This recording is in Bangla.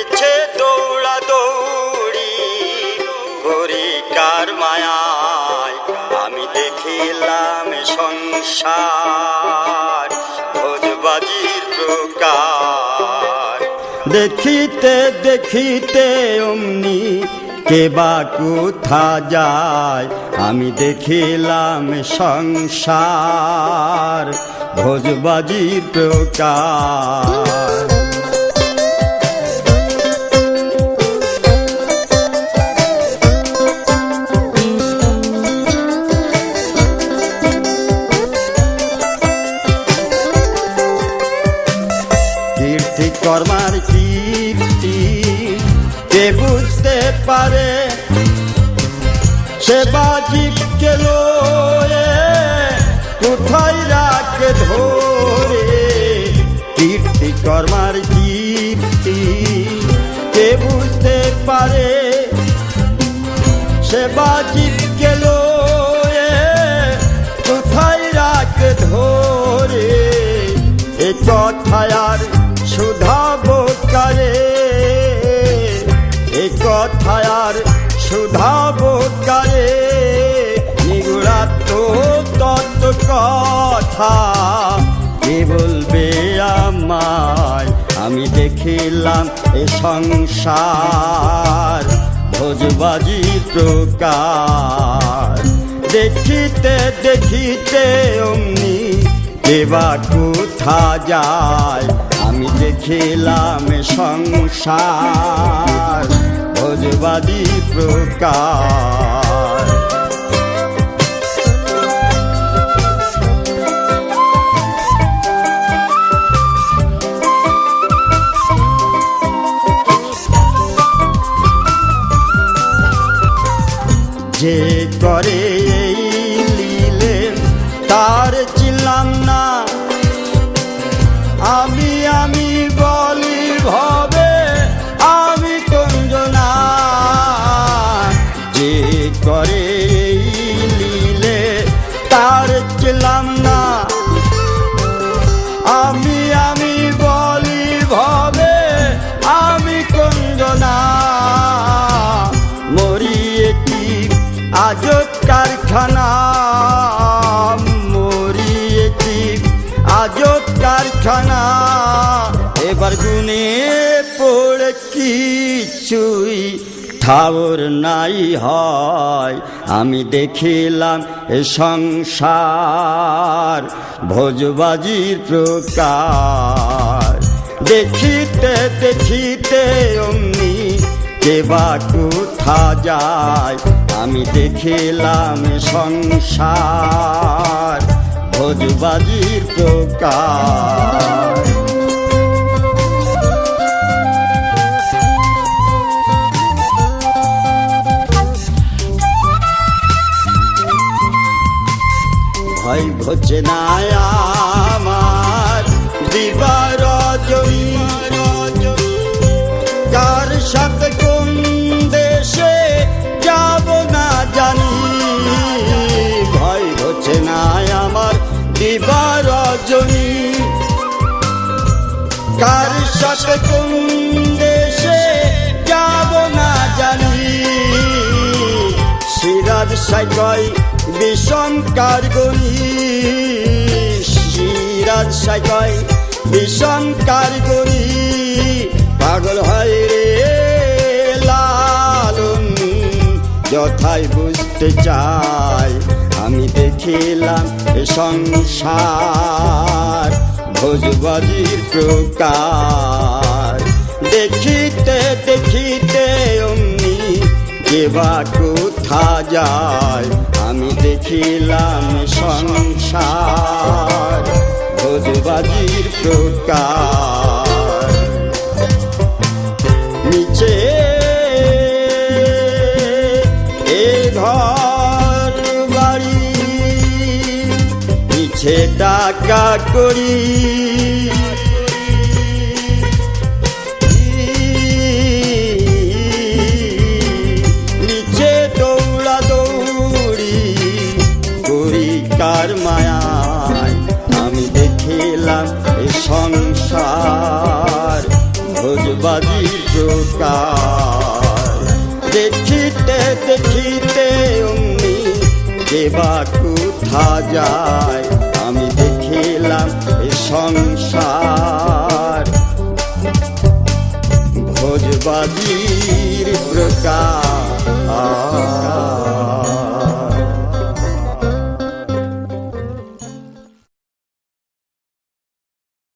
মিছে দৌড়া দৌড়ি কার মায়ায়? আমি দেখিলাম সংসার ভোজবাজির প্রকার। দেখিতে দেখিতে অমনি কে কোথা যায়? আমি দেখিলাম সংসার ভোজবাজির প্রকার। বুঝতে পারে। সে বাজিব গেল কোথায় রাখে ধরে? কীর্তি কর্মার কীর্তি কে বুঝতে পারে? সে বাজিব গেল আমি দেখিলাম এ সংসার, ভোজবাজি প্রকার। দেখিতে দেখিতে অমনি কেবা কোথা যায়? আমি দেখিলাম সংসার ভোজবাদী প্রকার। আমি আমি বলি ভবে আমি কঞ্জনা। যে করে লীলে তার চিনলাম কারখানা এবার গুনে পড়ে কিছুই ঠাওর নাই হয় আমি দেখিলাম এ সংসার ভোজবাজির প্রকার দেখিতে দেখিতে অমনি কেবা কোথা যায় আমি দেখিলাম সংসার ভোজবাজির প্রকার। ঘটছে না আমার দিবার রজনী কার সাথে সাথে কোন দেশে যাব না জানি। সিরাজ সাইকয় বিষম কারগনি। সিরাজ সাইকয় বিষম কারগনি। পাগল হয় রে লালন যথাই বুঝতে চাই। আমি দেখিলাম সংসার। ভোজবাজির প্রকার। দেখিতে দেখিতে অমনি কেবা কোথা যায় আমি দেখিলাম সংসার। ভোজবাজির প্রকার। নিচে টাকা করি। নিচে দৌড়া দৌড়ি করি কার মায়ায়। আমি দেখিলাম এ সংসার ভোজবাজির সংস্কার দেখিতে দেখিতে অমনি যে বা কোথা যায়। আমি এই সংসার। ভোজবাজির প্রকার